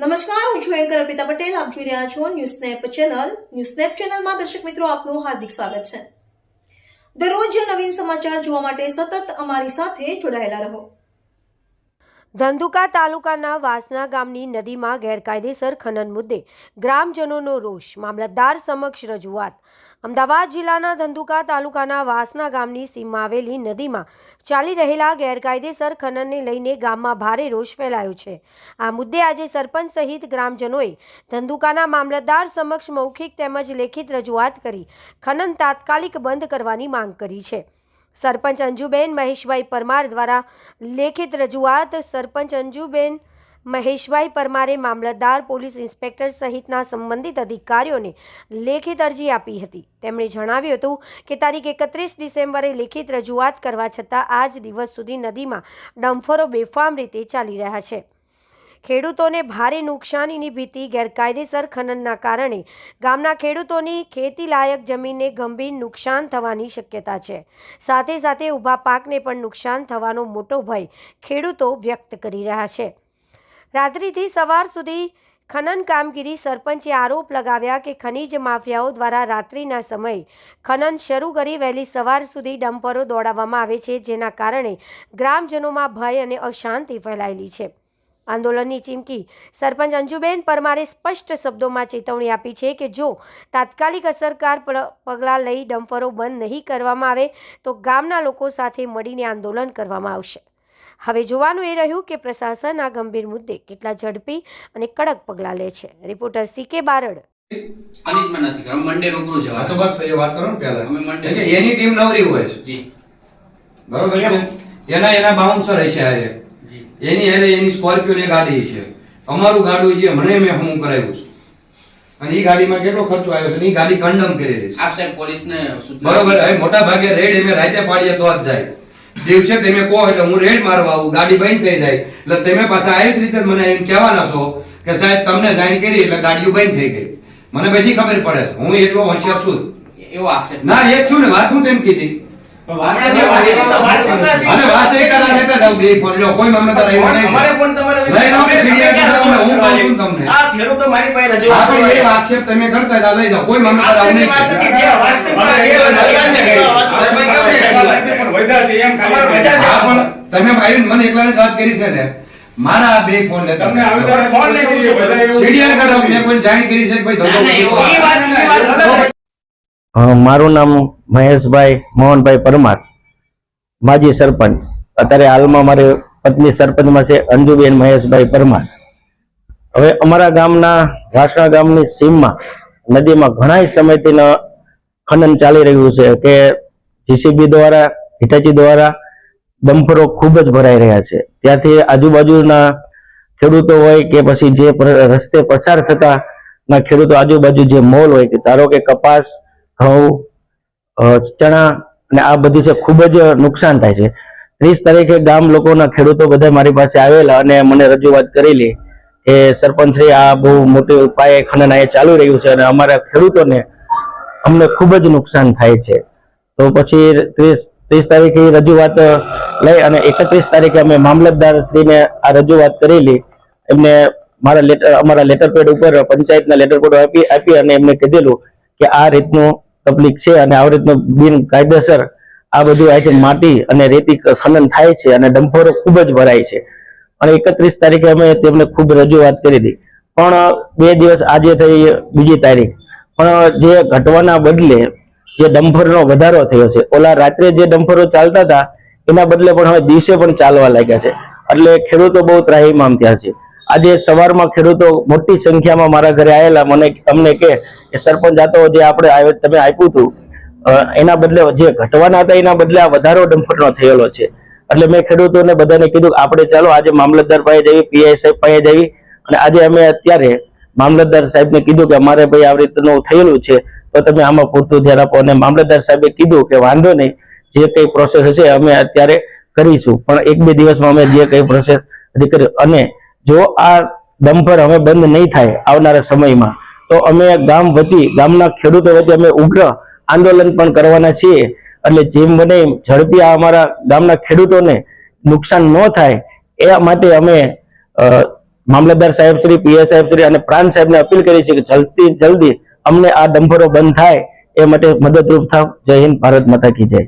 નમસ્કાર, હું છું એન્કર અર્પિતા પટેલ. આપ જોઈ રહ્યા છો news snap channel. News snap ચેનલમાં દર્શક મિત્રો, આપનું હાર્દિક સ્વાગત છે. દરરોજ નવીન સમાચાર જોવા માટે સતત અમારી સાથે જોડાયેલા રહો. ધંધુકા તાલુકાના વાસના ગામની નદીમાં ગેરકાયદેસર ખનન મુદ્દે ગ્રામજનોનો રોષ, મામલતદાર સમક્ષ રજૂઆત. અમદાવાદ જિલ્લાના ધંધુકા તાલુકાના વાસના ગામની સીમમાં આવેલી નદીમાં ચાલી રહેલા ગેરકાયદેસર ખનનને લઈને ગામમાં ભારે રોષ ફેલાયો છે. આ મુદ્દે આજે સરપંચ સહિત ગ્રામજનોએ ધંધુકાના મામલતદાર સમક્ષ મૌખિક તેમજ લેખિત રજૂઆત કરી ખનન તાત્કાલિક બંધ કરવાની માંગ કરી છે. સરપંચ અંજુબેન મહેશભાઈ પરમાર દ્વારા લેખિત રજૂઆત સરપંચ અંજુબેન મહેશભાઈ પરમારે મામલતદાર, પોલીસ ઇન્સ્પેક્ટર સહિતના સંબંધિત અધિકારીઓને લેખિત અરજી આપી હતી. તેમણે જણાવ્યું હતું કે તારીખ એકત્રીસ ડિસેમ્બરે લેખિત રજૂઆત કરવા છતાં આજ દિવસ સુધી નદીમાં ડમ્ફરો બેફામ રીતે ચાલી રહ્યા છે. ખેડૂતોને ભારે નુકસાનીની ભીતિ, ગેરકાયદેસર ખનનના કારણે ગામના ખેડૂતોની ખેતીલાયક જમીનને ગંભીર નુકસાન થવાની શક્યતા છે. સાથે સાથે ઊભા પાકને પણ નુકસાન થવાનો મોટો ભય ખેડૂતો વ્યક્ત કરી રહ્યા છે. રાત્રિથી સવાર સુધી ખનન કામગીરી સરપંચે આરોપ લગાવ્યા કે ખનીજ માફિયાઓ દ્વારા રાત્રિના સમયે ખનન શરૂ કરી વહેલી સવાર સુધી ડમ્પરો દોડાવવામાં આવે છે, જેના કારણે ગ્રામજનોમાં ભય અને અશાંતિ ફેલાયેલી છે. આંદોલનની ચીમકી. સરપંચ અંજુબેન પરમારે સ્પષ્ટ શબ્દોમાં ચેતવણી આપી છે કે જો તાત્કાલિક અસરકાર પ- પગલાં લઈ ડમ્ફરો બંધ નહીં કરવામાં આવે તો ગામના લોકો સાથે મળીને આંદોલન કરવામાં આવશે. હવે જોવાનું એ રહ્યું કે પ્રશાસન આ ગંભીર મુદ્દે કેટલા ઝડપી અને કડક પગલાં લે છે. રિપોર્ટર સી કે બારડ. અનિતમાં નથી કર્યું. મંડે રૂબરૂ હા તો બસ એ વાત કરો ને પહેલા. અમે મંડે- એની ટીમ નવરી હોય છે. જી. બરોબર છે એના એના બાઉન્સર હશે આજે એની એને એની સ્કોર્પિયોની ગાડી છે. અમારું ગાડું છે મને મેં હમું કરાવ્યું છે. અને એ ગાડીમાં કેટલો ખર્ચો આવ્યો છે એ ગાડી કંડમ કરેલી છે. આપ સાહેબ પોલીસને બરોબર હવે મોટા ભાગે રેડ એમે રાતે પાડીએ તો જ જાય. દિવસે તમે કહો એટલે હું રેડ મારવા આવું ગાડી બંધ થઈ જાય. એટલે તમે પાછા આવી જ રીતે મને એમ કહેવાના છો કે સાહેબ તમને જાણ કરી એટલે ગાડીઓ બંધ થઈ ગઈ. મને બધી ખબર પડે હું એટલો હોશિયાર છું. એવો આક્ષેપ ના એ છું ને વાત હું તેમ કીધી. લો તમે આવીને મને એકલાને વાત કરી છે ને. મારા આ બે ફોન તમને આવી ફોન લઈ એવું. સીડીઆર કઢાવો મેં કોઈ જાણ કરી છે ભાઈ ધંધો મારું નામ મહેશભાઈ, મોહનભાઈ પરમાર, માજી સરપંચ. અત્યારે હાલમાં મારી પત્ની સરપંચમાં છે, અંજુબેન મહેશભાઈ પરમાર. હવે અમારા ગામના વાસણા ગામની સીમમાં, નદીમાં ઘણા સમયથી ખનન ચાલી રહ્યું છે કે જીસીબી દ્વારા હિટાચી દ્વારા ડમ્પરો ખૂબ જ ભરાઈ રહ્યા છે. ત્યાંથી આજુબાજુના ખેડૂતો હોય કે પછી જે રસ્તે પસાર થતા ના ખેડૂતો આજુબાજુ જે મોલ હોય કે ધારો કે કપાસ ઘઉં ચણા અને આ બધું છે, ખૂબ જ નુકસાન થાય છે. ત્રીસ તારીખે ગામ લોકોના ખેડૂતો બધા મારી પાસે આવેલા અને મને રજૂઆત કરેલી કે, સરપંચ શ્રી, આ બહુ મોટી પાયે ખનન અહીંયા ચાલુ રહ્યું છે અને અમારા ખેડૂતોને અમને ખૂબ જ નુકસાન થાય છે. તો પછી ત્રીસ ત્રીસ તારીખે રજૂઆત લઈ અને એકત્રીસ તારીખે અમે મામલતદાર શ્રીને આ રજૂઆત કરેલી. એમને મારા લેટર, અમારા લેટર પેડ ઉપર, પંચાયતના લેટર પેડ આપી આપી અને એમને કીધેલું કે આ રીતનું તકલીફ છે અને આવી રીતનું બિનકાયદેસર આ બધું અહીંથી માટી અને રેતી ખનન થાય છે અને ડંફોરો ખૂબ જ ભરાય છે. અને એકત્રીસ તારીખે અમે તેમને ખૂબ રજૂઆત કરી હતી. પણ બે દિવસ આજે થઈ બીજી તારીખ. પણ જે ઘટવાના બદલે જે ડમ્પરનો વધારો થયો છે, ઓલા રાત્રે જે ડમ્પરો ચાલતા હતા, એના બદલે પણ હવે દિવસે પણ ચાલવા લાગ્યા છે. એટલે ખેડૂતો બહુ ત્રાહીમામ થયા છે. આજે સવારમાં ખેડૂતો મોટી સંખ્યામાં મારા ઘરે આવેલા મને અમને કે સરપંચ હતો જે આપણે તમે આપ્યું હતું એના બદલે જે ઘટવાના હતા, એના બદલે આ વધારો ડમફટનો થયેલો છે. એટલે મેં ખેડૂતોને બધાને કીધું આપણે ચાલો, આજે મામલતદાર પાસે જઈએ, પીઆઈ સાહેબ પાસે જઈએ. અને આજે અમે અત્યારે મામલતદાર સાહેબને કીધું કે, અમારે ભાઈ આવી રીતનું થયેલું છે, તો તમે આમાં પૂરતું ધ્યાન આપો. અને મામલતદાર સાહેબે કીધું કે, વાંધો નહીં, જે કઈ પ્રોસેસ હશે, અમે અત્યારે કરીશું. પણ એક બે દિવસમાં અમે જે કઈ પ્રોસેસ હજી કરી અને જો આ ડમ્પર હવે બંધ નહીં થાય આવનારા સમયમાં, તો અમે ગામ વતી, ગામના ખેડૂતો વતી અમે ઉગ્ર આંદોલન પણ કરવાના છીએ. એટલે જેમ બને ઝડપી આ અમારા ગામના ખેડૂતોને નુકસાન ન થાય, એ માટે અમે મામલતદાર સાહેબ શ્રી પીએસ સાહેબ શ્રી અને પ્રાંત સાહેબને અપીલ કરી છે કે જલ્દી જલ્દી અમને આ ડમ્પરો બંધ થાય, એ માટે મદદરૂપ થાવ. જય હિન્દ, ભારત માતા કી જય.